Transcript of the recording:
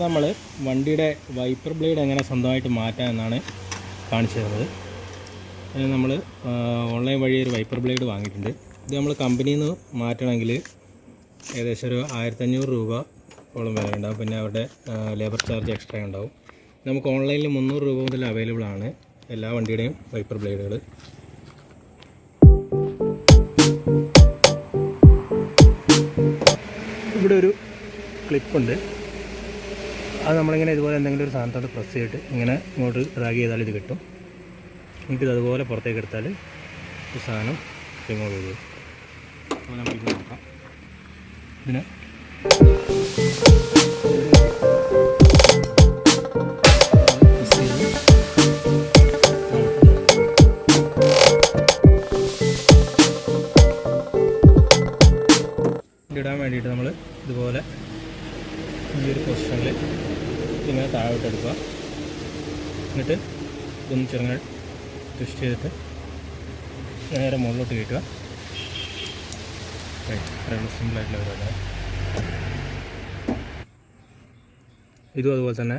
നമ്മൾ വണ്ടിയുടെ wiper blade എങ്ങനെ സ്വന്തമായിട്ട് മാറ്റാം എന്നാണ് കാണിച്ചു തരുന്നത് നമ്മൾ ഓൺലൈൻ വഴി ഒരു വൈപ്പർ ബ്ലേഡ് വാങ്ങിയിട്ടുണ്ട്. ഇത് നമ്മൾ കമ്പനിയിൽ നിന്ന് മാറ്റണമെങ്കിൽ ഏകദേശം ഒരു ആയിരത്തഞ്ഞൂറ് രൂപ ഓളം വില ഉണ്ടാവും. പിന്നെ അവരുടെ ലേബർ ചാർജ് എക്സ്ട്രാ ഉണ്ടാവും. നമുക്ക് ഓൺലൈനിൽ മുന്നൂറ് രൂപ മുതൽ അവൈലബിൾ ആണ് എല്ലാ വണ്ടിയുടെയും വൈപ്പർ ബ്ലേഡുകൾ ഇവിടെ ഒരു ക്ലിപ്പുണ്ട്. അത് നമ്മളിങ്ങനെ ഇതുപോലെ എന്തെങ്കിലും ഒരു സാധനത്തോട് പ്രസ് ചെയ്തിട്ട് ഇങ്ങനെ ഇങ്ങോട്ട് ഡ്രാഗ് ചെയ്താൽ ഇത് കിട്ടും. നമുക്കിത് അതുപോലെ പുറത്തേക്ക് എടുത്താൽ ഈ സാധനം ഇങ്ങോട്ട് വരും. അപ്പോൾ നോക്കാം. ഇതിന് ഇടാൻ വേണ്ടിയിട്ട് നമ്മൾ ഇതുപോലെ ഈ ഒരു പൊസിഷനിൽ ഇങ്ങനെ താഴോട്ട് എടുക്കുക. എന്നിട്ട് ഒന്ന് ചെറുങ്ങൾ ട്വിസ്റ്റ് ചെയ്തിട്ട് നേരെ മുകളിലോട്ട് കയറ്റുക. അത്രയുള്ള സിമ്പിളായിട്ടുള്ള പരിപാടിയാണ്. ഇതും അതുപോലെ തന്നെ